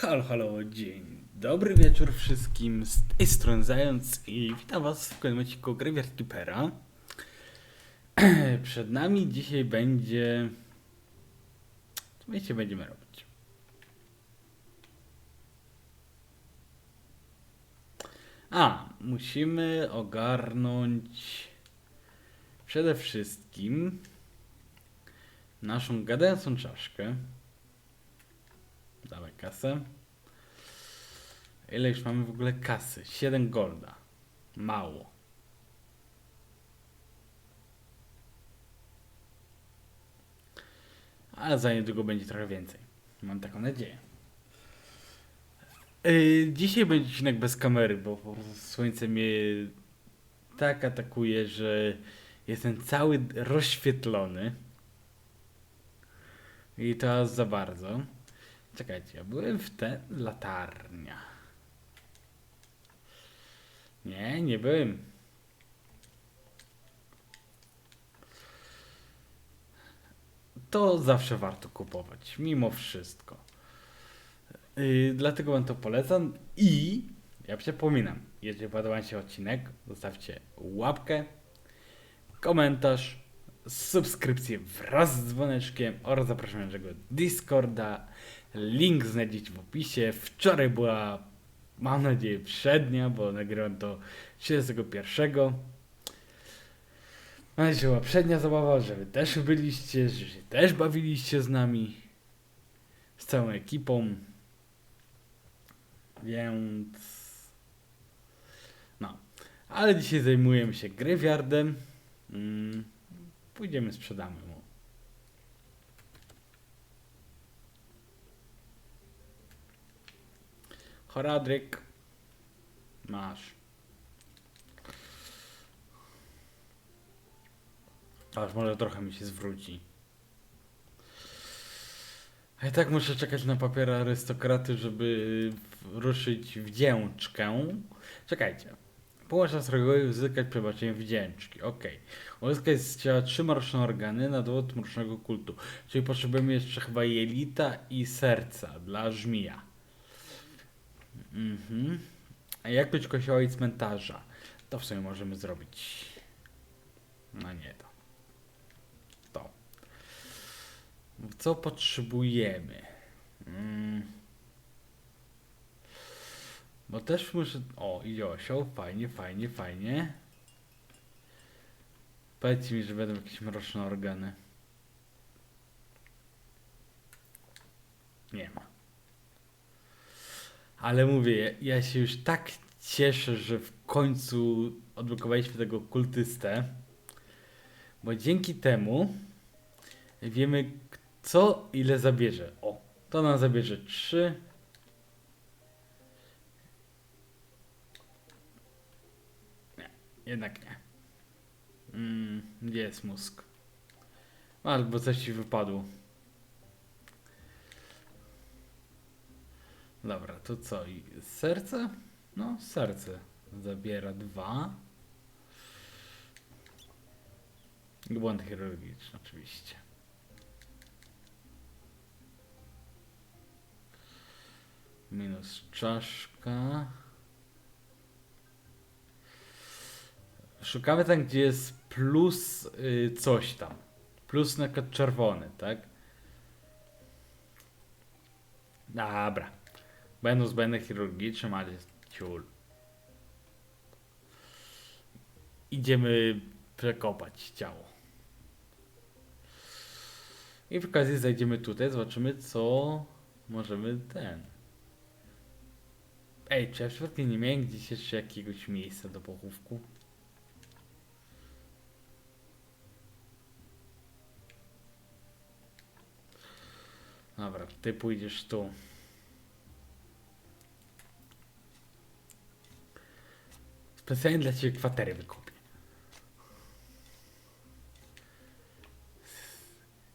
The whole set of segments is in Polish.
Halo, halo, dzień dobry wieczór wszystkim, z tej strony Zając i witam was w kolejnym odcinku Graveyard Keepera. Przed nami dzisiaj będzie... Co my dzisiaj będziemy robić? A, musimy ogarnąć przede wszystkim naszą gadającą czaszkę. Dawaj kasę. Ile już mamy w ogóle kasy? 7 golda. Mało. Ale za niedługo będzie trochę więcej. Mam taką nadzieję. Yy, dzisiaj będzie odcinek bez kamery, bo po prostu słońce mnie tak atakuje, że jestem cały rozświetlony. I to za bardzo. Czekajcie, ja byłem w te latarnia. Nie, nie byłem. To zawsze warto kupować, mimo wszystko. Yy, dlatego wam to polecam i ja przypominam, jeżeli podoba się odcinek, zostawcie łapkę, komentarz, subskrypcję wraz z dzwoneczkiem oraz zapraszam naszego Discorda. Link znajdziecie w opisie. Wczoraj była, mam nadzieję, przednia, bo nagrywam to 31. Mam nadzieję, że była przednia zabawa, że wy też byliście, że się też bawiliście z nami, z całą ekipą. Więc... No. Ale dzisiaj zajmujemy się graveyardem. Mm. Pójdziemy, sprzedamy mu. Horadryk. Masz. Aż może trochę mi się zwróci. A i tak muszę czekać na papier arystokraty, żeby ruszyć wdzięczkę. Czekajcie. Połącza srogowi uzyskać przebaczenie wdzięczki. Okej. Uzyskać z ciała trzy mroczne organy na dowód mrocznego kultu. Czyli potrzebujemy jeszcze chyba jelita i serca dla żmija. Mhm. A jak być kościoła i cmentarza? To w sumie możemy zrobić. No nie to. To. Co potrzebujemy? Mm. Bo też muszę... O, idzie osioł. Fajnie, fajnie, fajnie. Powiedzcie mi, że będą jakieś mroczne organy. Nie ma. Ale mówię, ja się już tak cieszę, że w końcu odblokowaliśmy tego kultystę. Bo dzięki temu wiemy, co ile zabierze. O, to nam zabierze 3. Nie, jednak nie. Mm, gdzie jest mózg? Albo coś ci wypadło. Dobra, to co? I serce? No, serce zabiera dwa. Błąd chirurgiczny, oczywiście. Minus czaszka. Szukamy tam, gdzie jest plus y, coś tam. Plus na czerwony, tak? Dobra. Będą z błędem chirurgicznym, ale ciul. Idziemy przekopać ciało. I w okazji zajdziemy tutaj, zobaczymy co możemy ten. Ej, czy ja przypadkiem nie miałem gdzieś jeszcze jakiegoś miejsca do pochówku? Dobra, ty pójdziesz tu. Specjalnie dla ciebie kwatery wykupię.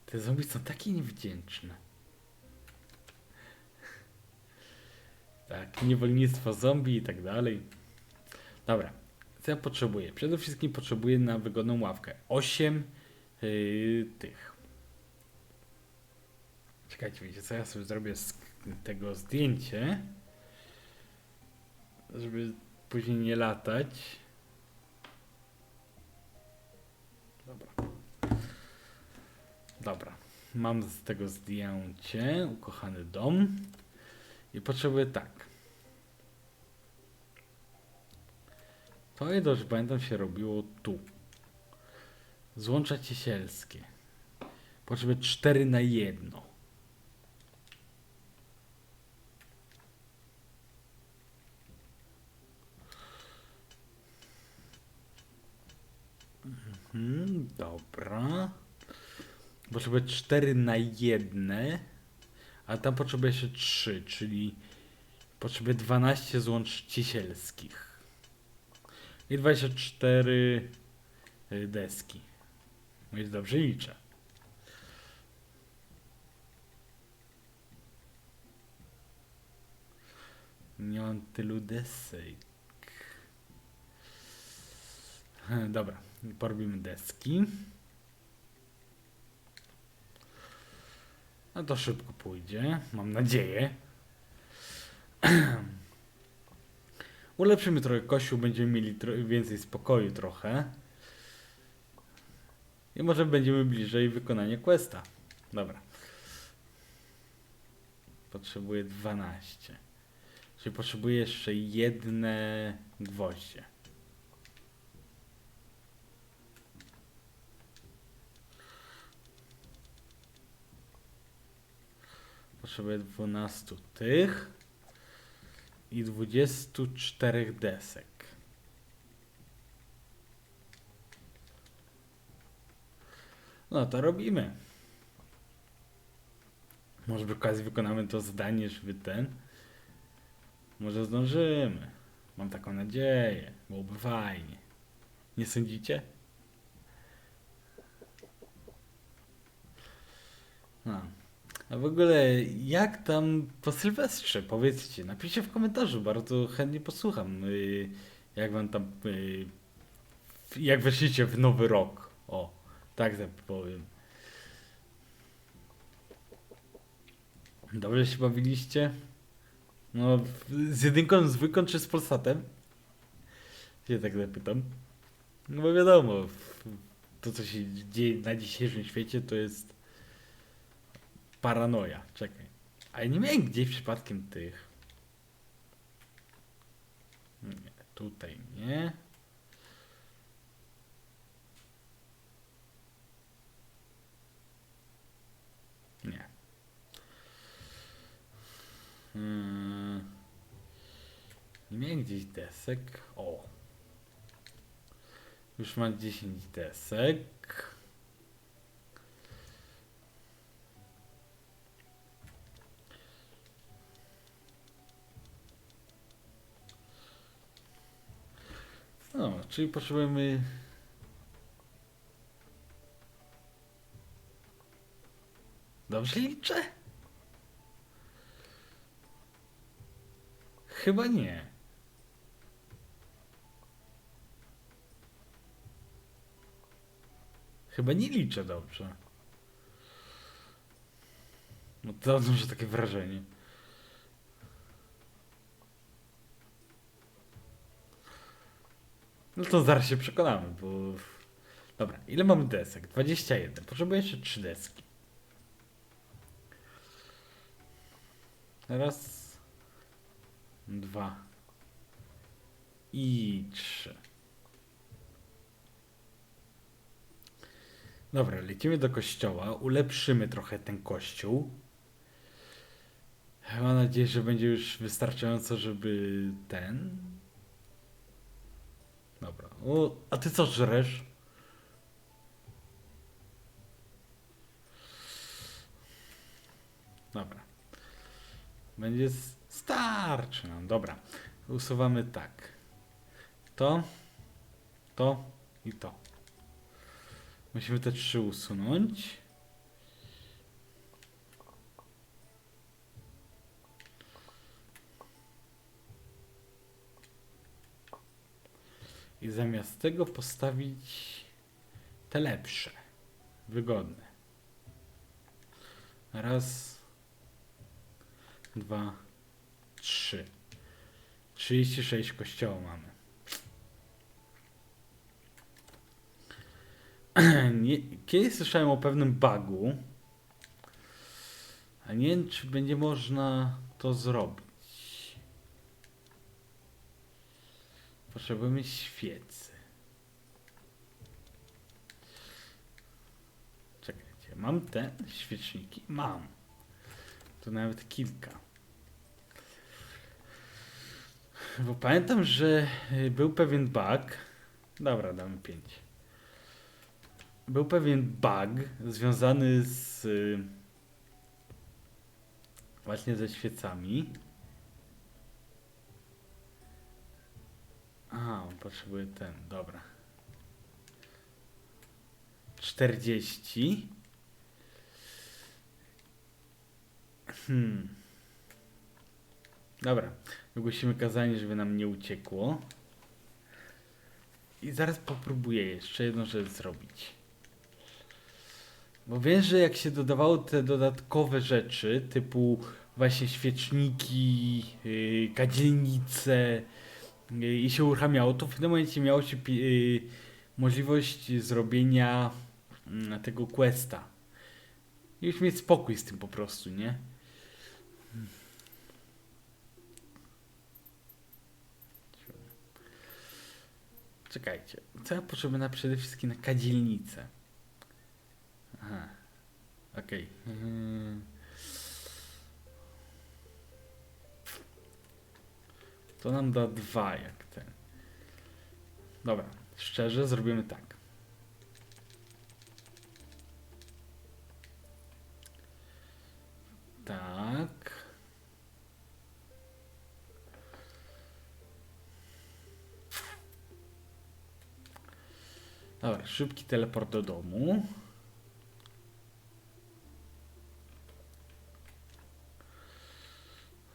Te zombie są takie niewdzięczne. Tak, niewolnictwo zombie i tak dalej. Dobra, co ja potrzebuję? Przede wszystkim potrzebuję na wygodną ławkę 8 yy, tych. Czekajcie, wiecie co ja sobie zrobię z tego zdjęcie, żeby później nie latać. Dobra. Dobra. Mam z tego zdjęcie, ukochany dom. I potrzebuję tak. To jedno, że pamiętam się robiło tu. Złącza ciesielskie. Potrzebuję 4 na 1. Mhm, dobra. Potrzebuję 4 na 1. A tam potrzebuję jeszcze 3, czyli potrzebuję 12 złącz ciesielskich. I 24 y, deski. Więc dobrze liczę. Nie mam tylu desek. Dobra, porobimy deski. No to szybko pójdzie, mam nadzieję. Ulepszymy trochę kościół, będziemy mieli więcej spokoju trochę. I może będziemy bliżej wykonania questa. Dobra. Potrzebuję 12. Czyli potrzebuję jeszcze jedne gwoździe. Potrzebuję 12 tych i 24 desek. No to robimy. Może przy okazji wykonamy to zadanie, żeby ten. Może zdążymy. Mam taką nadzieję. Byłoby fajnie. Nie sądzicie? No. A w ogóle, jak tam po Sylwestrze? Powiedzcie, napiszcie w komentarzu, bardzo chętnie posłucham. y, Jak wam tam. y, Jak weszliście w nowy rok. O, tak powiem. Dobrze się bawiliście? No, z jedynką zwykłą czy z Polsatem? Się tak zapytam. No bo wiadomo, to co się dzieje na dzisiejszym świecie to jest paranoja. Czekaj. A ja nie miałem gdzieś przypadkiem tych. Nie, tutaj nie. Nie. Hmm. Nie miałem gdzieś desek. O. Już mam 10 desek. Czyli potrzebujemy. Dobrze liczę? Chyba nie. Chyba nie liczę dobrze. No to odnoszę takie wrażenie. No to zaraz się przekonamy, bo... Dobra, ile mamy desek? 21. Potrzebuję jeszcze 3 deski. Raz, dwa i trzy. Dobra, lecimy do kościoła, ulepszymy trochę ten kościół. Mam nadzieję, że będzie już wystarczająco, żeby ten. Dobra. O, a ty co żresz? Dobra. Będzie starczy nam. Dobra. Usuwamy tak. To, to i to. Musimy te trzy usunąć. I zamiast tego postawić te lepsze, wygodne. Raz, dwa, trzy. 36 kościoła mamy. Kiedyś słyszałem o pewnym bugu, a nie wiem, czy będzie można to zrobić. Potrzebujemy świecy. Czekajcie, mam te świeczniki? Mam. To nawet kilka. Bo pamiętam, że y, był pewien bug. Dobra, damy 5. Był pewien bug związany z y, właśnie ze świecami. A, on potrzebuje ten, dobra. 40. Hmm. Dobra. Wygłosimy kazanie, żeby nam nie uciekło. I zaraz popróbuję jeszcze jedną rzecz zrobić. Bo wiem, że jak się dodawało te dodatkowe rzeczy, typu właśnie świeczniki, yy, kadzielnice, i się uruchamiało, to w tym momencie miało się yy, możliwość zrobienia mm, tego questa. I już mieć spokój z tym po prostu, nie? Czekajcie, co ja potrzebuję na przede wszystkim na kadzielnicę? Aha, okej. Mhm. To nam da dwa jak ten. Dobra, szczerze zrobimy tak. Tak. Dobra, szybki teleport do domu.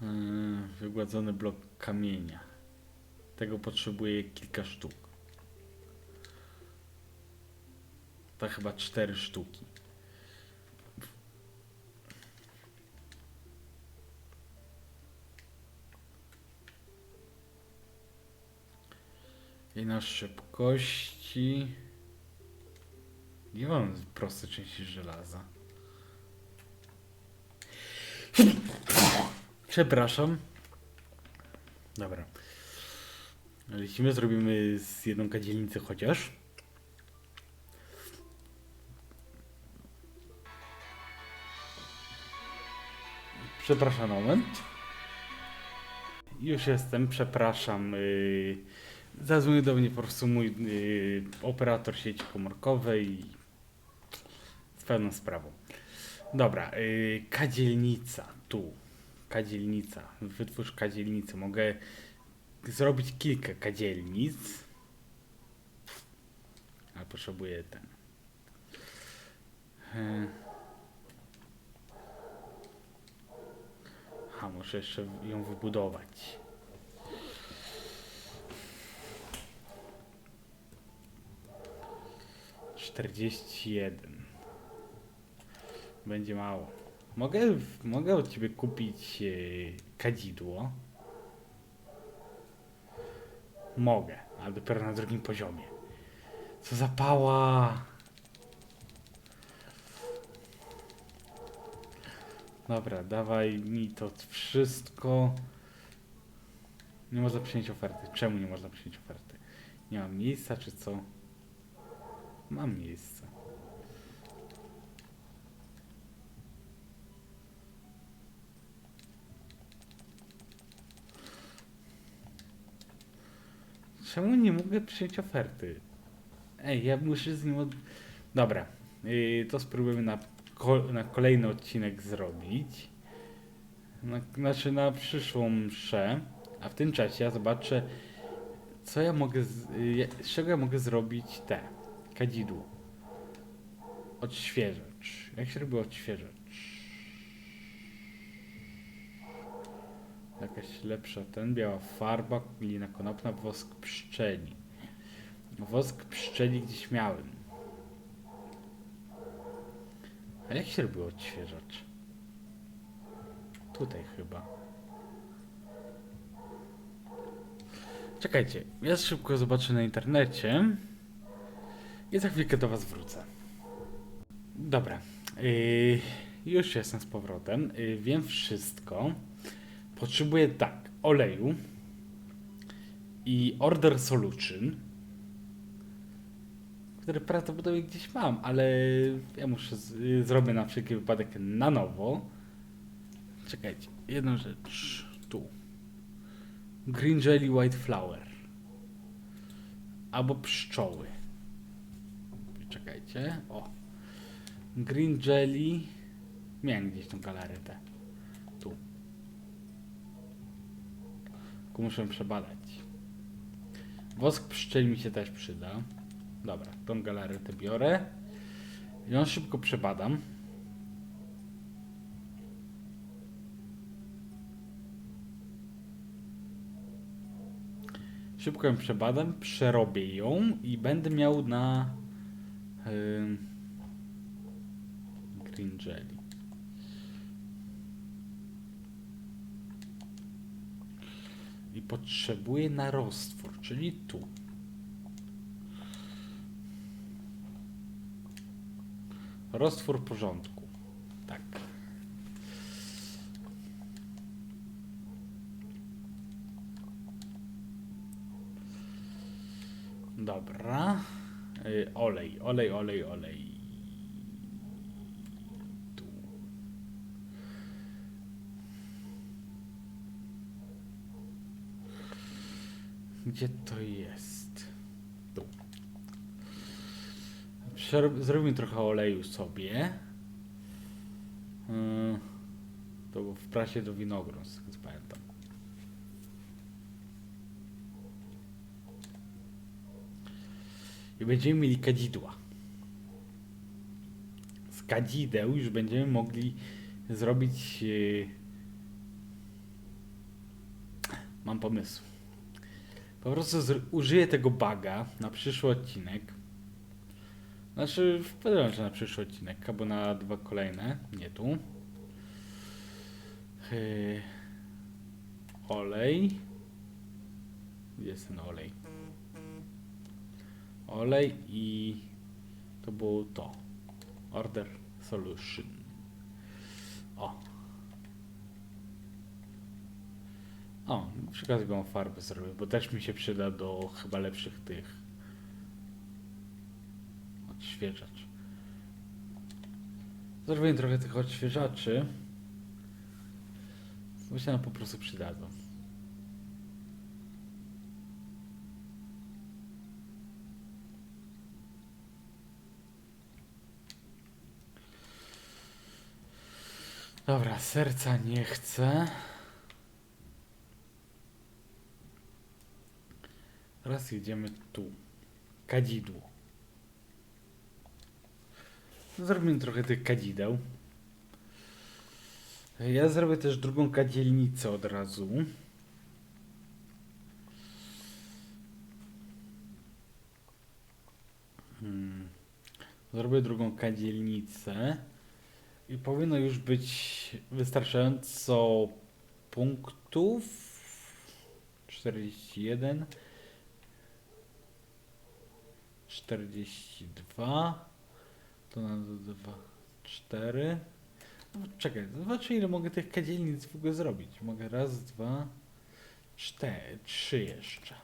Yy, Wygładzony blok kamienia. Tego potrzebuję kilka sztuk. To chyba cztery sztuki. I na szybkości. Nie mam prostej części żelaza. Przepraszam. Dobra. Lecimy, zrobimy z jedną kadzielnicę chociaż. Przepraszam moment. Już jestem, przepraszam. Yy, zadzwonił do mnie po prostu mój yy, operator sieci komórkowej z pewną sprawą. Dobra, yy, kadzielnica tu. Kadzielnica. Wytwórz kadzielnicę. Mogę zrobić kilka kadzielnic. Ale potrzebuję ten. Yy. A, muszę jeszcze ją wybudować. Czterdzieści jeden. Będzie mało. Mogę, mogę od ciebie kupić e, kadzidło. Mogę, ale dopiero na drugim poziomie. Co za pała! Dobra, dawaj mi to wszystko. Nie można przyjąć oferty. Czemu nie można przyjąć oferty? Nie mam miejsca, czy co? Mam miejsce. Czemu nie mogę przyjąć oferty? Ej, ja muszę z nim od... Dobra, yy, to spróbujemy na, ko na kolejny odcinek zrobić. Na, znaczy na przyszłą mszę. A w tym czasie ja zobaczę, co ja mogę, z, y, z czego ja mogę zrobić te kadzidło. Odświeżacz. Jak się robi odświeżacz? Jakaś lepsza ten, biała farba, glina konopna, wosk pszczeli. Wosk pszczeli gdzieś miałem. A jak się robiło odświeżacz? Tutaj chyba. Czekajcie, ja szybko zobaczę na internecie i za chwilkę do Was wrócę. Dobra, yy, już jestem z powrotem. Yy, wiem wszystko. Potrzebuję tak, oleju i order solution, który prawdopodobnie gdzieś mam, ale ja muszę z, zrobię na wszelki wypadek na nowo. Czekajcie, jedną rzecz tu. Green Jelly White Flower. Albo pszczoły. Czekajcie. O. Green Jelly. Miałem gdzieś tą galaretę. Tylko muszę przebadać. Wosk pszczeli mi się też przyda. Dobra, tą galaretę biorę. I ją szybko przebadam. Szybko ją przebadam, przerobię ją i będę miał na ym, green jelly. I potrzebuję na roztwór, czyli tu. Roztwór porządku. Tak. Dobra. Y, olej, olej, olej, olej. Gdzie to jest? Tu. Zrobimy trochę oleju sobie. Y, To w prasie do winogron, z tego co pamiętam. i będziemy mieli kadzidła. Z kadzideł już będziemy mogli zrobić. Yy... Mam pomysł. Po prostu użyję tego baga na przyszły odcinek. Znaczy, wpadłem, że na przyszły odcinek, albo na dwa kolejne, nie tu. Yy... Olej. Gdzie jest ten olej? olej i to było to. Order solution. O. O, przy mam farbę zrobię, bo też mi się przyda do chyba lepszych tych odświeżacz. Zrobię trochę tych odświeżaczy. Bo się nam po prostu przydadzą. Dobra, serca nie chcę. Teraz jedziemy tu. Kadzidło. Zrobimy trochę tych kadzideł. Ja zrobię też drugą kadzielnicę od razu. Hmm. Zrobię drugą kadzielnicę. I powinno już być wystarczająco punktów. 41. 42. To na 2, 4. No, czekaj, zobaczę ile mogę tych kadzielnic w ogóle zrobić. Mogę raz, dwa, cztery, trzy jeszcze.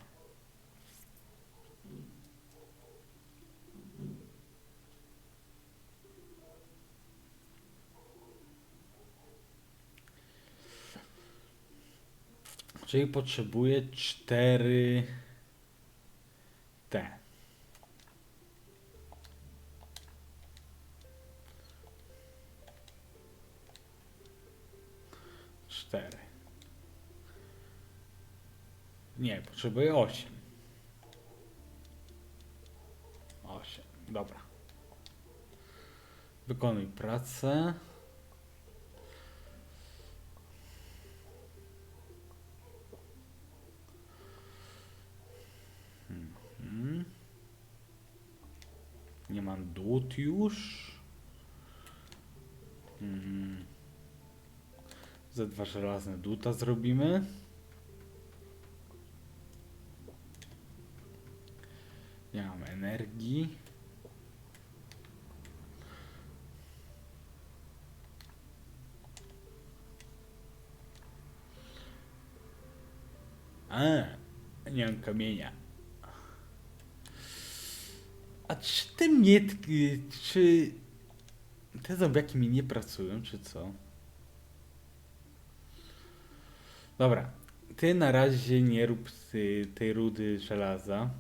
Czyli potrzebuję cztery te. Nie, potrzebuję osiem. Osiem, dobra. Wykonuj pracę. Mhm. Nie mam dłut już. Mhm. Dwa żelazne duta zrobimy. Energii. A, nie mam kamienia. A czy te mietki, czy te zombiaki mi nie pracują, czy co? Dobra, ty na razie nie rób tej rudy żelaza.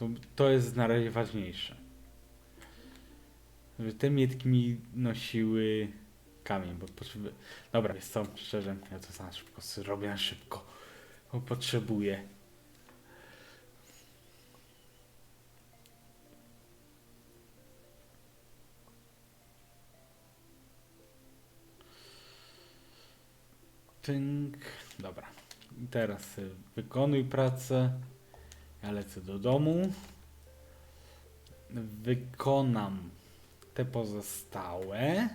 To, to jest na razie ważniejsze. Żeby te mietki mi nosiły kamień, bo potrzebuję... Dobra, jest co, szczerze, ja to sam szybko zrobię na szybko, bo potrzebuję. Tynk. Dobra. I teraz y, wykonuj pracę. Ja lecę do domu. Wykonam te pozostałe.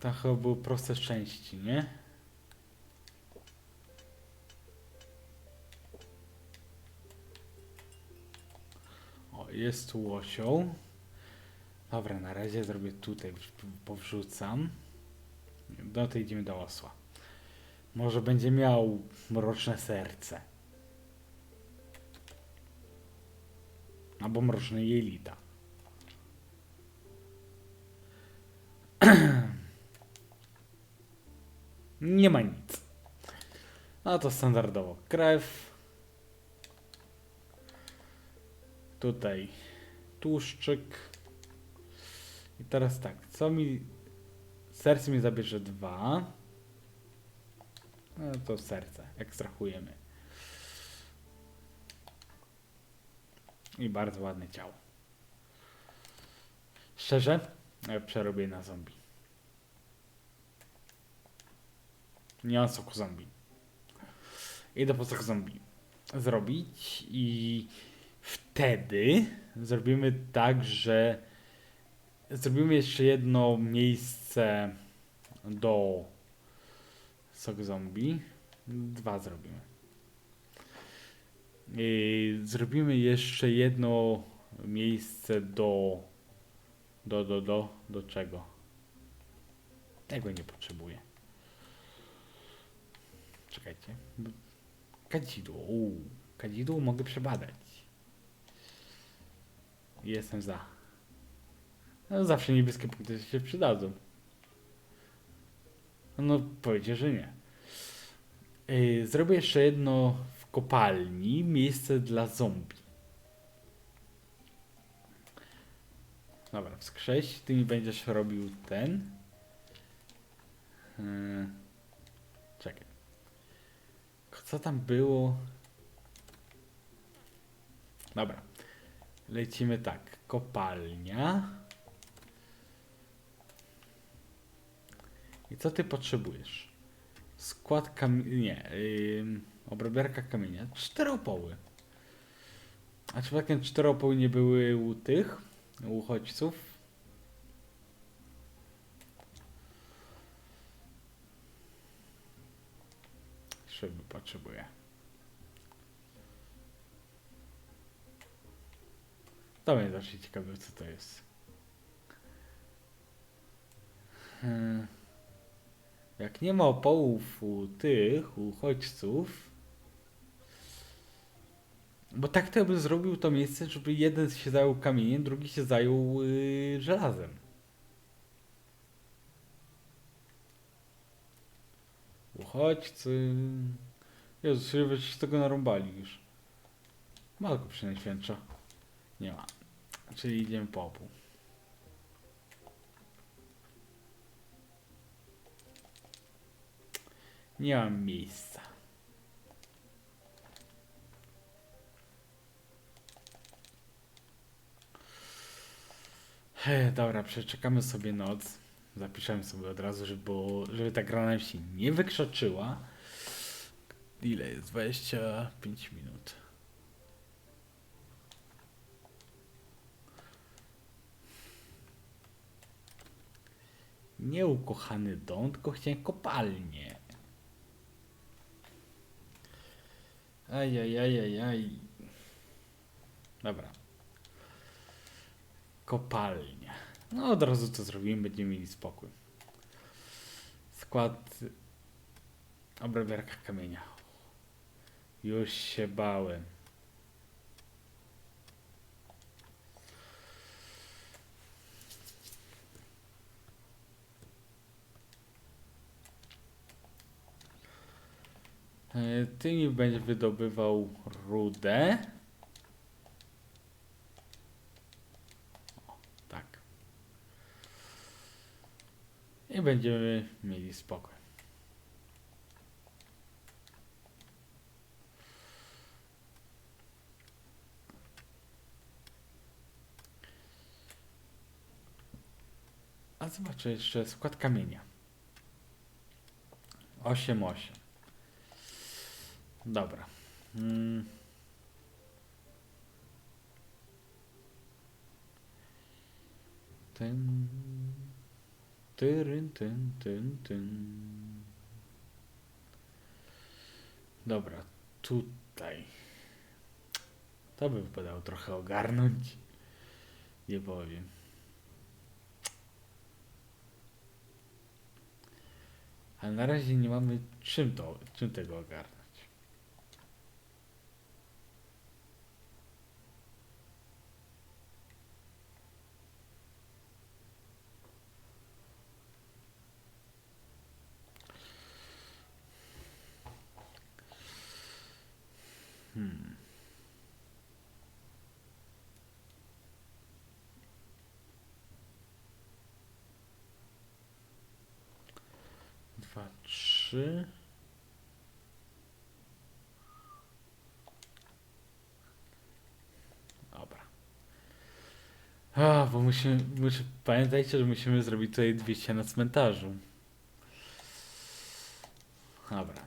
To chyba były proste części, nie? O, jest tu łosioł. Dobra, na razie zrobię tutaj, powrzucam. Do tej idziemy do osła. Może będzie miał mroczne serce. Albo mroczne jelita. Nie ma nic. No to standardowo. Krew. Tutaj tłuszczyk. I teraz tak, co mi... Serce mi zabierze dwa. No to serce, ekstrahujemy. I bardzo ładne ciało. Szczerze, ja przerobię na zombie. Nie mam soku zombie. Idę po sok zombie zrobić i wtedy zrobimy tak, że zrobimy jeszcze jedno miejsce do sok zombie. Dwa zrobimy. I zrobimy jeszcze jedno miejsce do do do do do czego? Tego nie potrzebuję. Czekajcie. Kadzidło. Uuu, kadzidło mogę przebadać. Jestem za. No, zawsze niebieskie punkty się przydadzą. No, powiecie, że nie. Yy, zrobię jeszcze jedno w kopalni. Miejsce dla zombie. Dobra, wskrześ. Ty mi będziesz robił ten. Yy, czekaj. Co tam było? Dobra. Lecimy tak. Kopalnia. I co ty potrzebujesz? Skład kamienia. Nie. Yy, obrabiarka kamienia. Czteropoły. A czy takie czteropoły nie były u tych? U uchodźców? Szyby potrzebuję. To mnie zawsze ciekawe, co to jest. Hmm. Jak nie ma opołów u tych uchodźców, bo tak to ja bym zrobił to miejsce, żeby jeden się zajął kamieniem, drugi się zajął yy, żelazem. Uchodźcy. Jezus, ile się z tego narąbali już. Malko przynajświętsza. Nie ma. Czyli idziemy po obu. Nie mam miejsca. Dobra, przeczekamy sobie noc. Zapiszemy sobie od razu, żeby, było, żeby ta gra nam się nie wykrzaczyła. Ile jest? 25 minut. Nie ukochany dom, tylko chciałem kopalnię. Ajajajajaj. Dobra. Kopalnia. No od razu to zrobimy, będziemy mieli spokój. Skład obrabiarka kamienia. Już się bałem. Ty mi będziesz wydobywał rudę. O, tak. I będziemy mieli spokój. A zobaczę jeszcze skład kamienia. 8, 8. Dobra. Mm. Ten. Tyryn, ten, ten, ten. Dobra, tutaj. To by wypadało trochę ogarnąć. Nie powiem. Ale na razie nie mamy czym to, czym tego ogarnąć. Hmm. Dwa, trzy. Dobra. A, bo musimy, muszę, pamiętajcie, że musimy zrobić tutaj 200 na cmentarzu. Dobra.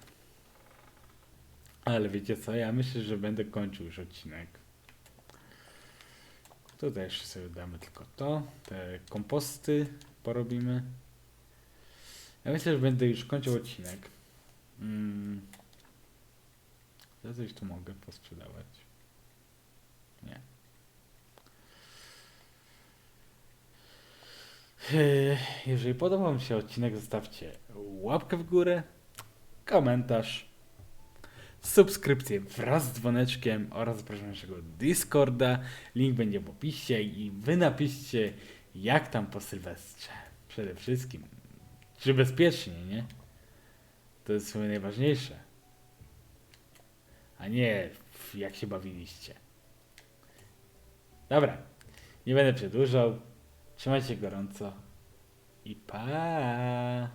Ale wiecie co, ja myślę, że będę kończył już odcinek. Tutaj jeszcze sobie damy tylko to, te komposty porobimy. Ja myślę, że będę już kończył odcinek. Mm. Ja coś tu mogę posprzedawać. Nie. Jeżeli podobał Wam się odcinek, zostawcie łapkę w górę, komentarz, subskrypcję wraz z dzwoneczkiem oraz zapraszam na naszego Discorda. Link będzie w opisie i Wy napiszcie jak tam po Sylwestrze. Przede wszystkim. Czy bezpiecznie, nie? To jest chyba najważniejsze. A nie jak się bawiliście. Dobra. Nie będę przedłużał. Trzymajcie gorąco. I pa!